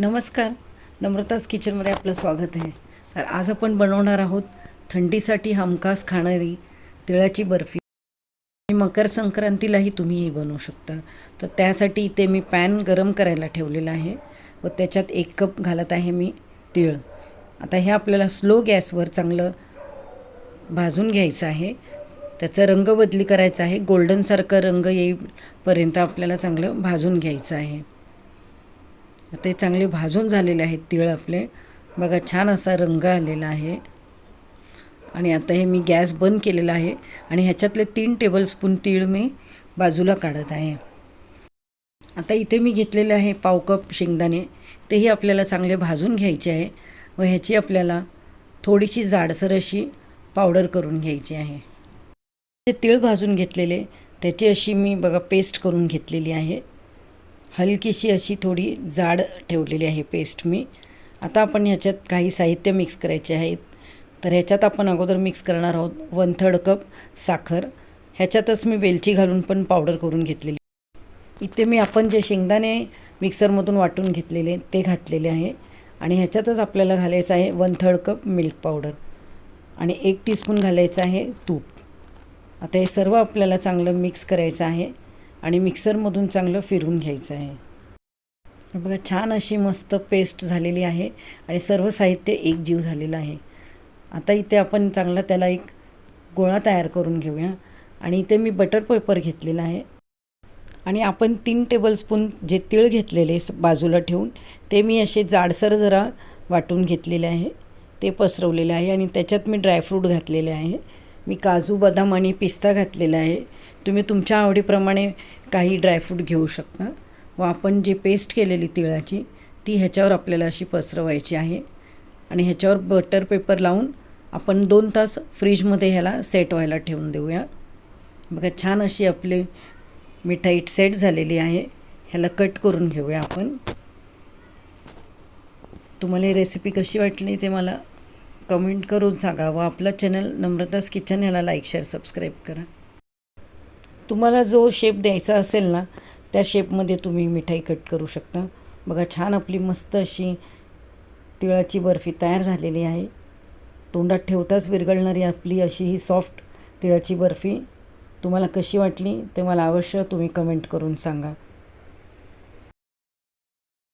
नमस्कार. नम्रताज किचनमध्ये आपलं स्वागत आहे. तर आज आपण बनवणार आहोत थंडीसाठी हमखास खाणारी तिळाची बर्फी. आणि मकर संक्रांतीलाही तुम्ही ही बनवू शकता. तर त्यासाठी इथे मी पॅन गरम करायला ठेवलेला आहे व त्याच्यात एक कप घालत आहे मी तिळ. आता हे आपल्याला स्लो गॅसवर चांगलं भाजून घ्यायचं आहे. त्याचा रंग बदली करायचा आहे. गोल्डनसारखं रंग येईपर्यंत आपल्याला चांगलं भाजून घ्यायचं आहे. ते चांगले भाजून झालेले आहेत तीळ आपले. बघा छान असा रंग आलेला आहे. आणि आता हे मी गॅस बंद केलेला आहे आणि ह्याच्यातले तीन टेबलस्पून तीळ मी बाजूला काढत आहे. आता इथे मी घेतलेले आहे पाव कप शेंगदाणे. तेही आपल्याला चांगले भाजून घ्यायचे आहे व ह्याची आपल्याला थोडीशी जाडसर अशी पावडर करून घ्यायची आहे. ते तीळ भाजून घेतलेले त्याची अशी मी बघा पेस्ट करून घेतलेली आहे. हलकीशी अशी थोडी जाड ठेवलेली आहे पेस्ट मी. आता आपण ह्याच्यात काही साहित्य मिक्स करायचे आहेत. तर ह्याच्यात आपण अगोदर मिक्स करणार आहोत वन थर्ड कप साखर. ह्याच्यातच मी वेलची घालून पण पावडर करून घेतलेली. इथे मी आपण जे शेंगदाणे मिक्सरमधून वाटून घेतलेले ते घातलेले आहे. आणि ह्याच्यातच आपल्याला घालायचं आहे one third cup milk powder आणि एक टीस्पून घालायचं आहे तूप. आता हे सर्व आपल्याला चांगलं मिक्स करायचं आहे. आणि मिक्सरमधून चांगलं फिरून घ्यायचं आहे. बघा छान अशी मस्त पेस्ट झालेली आहे आणि सर्व साहित्य एकजीव झालेलं आहे. आता इथे आपण चांगला त्याला एक गोळा तयार करून घेऊया. आणि इथे मी बटर पेपर घेतलेला आहे. आणि आपण तीन टेबलस्पून जे तीळ घेतलेले बाजूला ठेवून ते मी असे जाडसर जरा वाटून घेतलेले आहे. ते पसरवलेले आहे आणि त्याच्यात मी ड्रायफ्रूट घातलेले आहे. मी काजू बदाम आणि पिस्ता घातलेला आहे. तुम्ही तुमच्या आवडीप्रमाणे काही ड्रायफ्रूट घेऊ शकता. व आपण जी पेस्ट केलेली तिळाची ती ह्याच्यावर आपल्याला अशी पसरवायची आहे. आणि ह्याच्यावर बटर पेपर लावून आपण दोन तास फ्रीजमध्ये ह्याला सेट व्हायला ठेवून देऊया. बघा छान अशी आपली मिठाई सेट झालेली आहे. ह्याला कट करून घेऊया आपण. तुम्हाला ही रेसिपी कशी वाटली ते मला कमेंट करून सांगा व आपला चॅनल नम्रतास किचन ह्याला लाईक शेअर सबस्क्राईब करा. तुम्हाला जो शेप द्यायचा असेल ना त्या शेपमध्ये तुम्ही मिठाई कट करू शकता. बघा छान आपली मस्त अशी तिळाची बर्फी तयार झालेली आहे. तोंडात ठेवताच विरघळणारी आपली अशी ही सॉफ्ट तिळाची बर्फी. तुम्हाला कशी वाटली ते मला अवश्य तुम्ही कमेंट करून सांगा.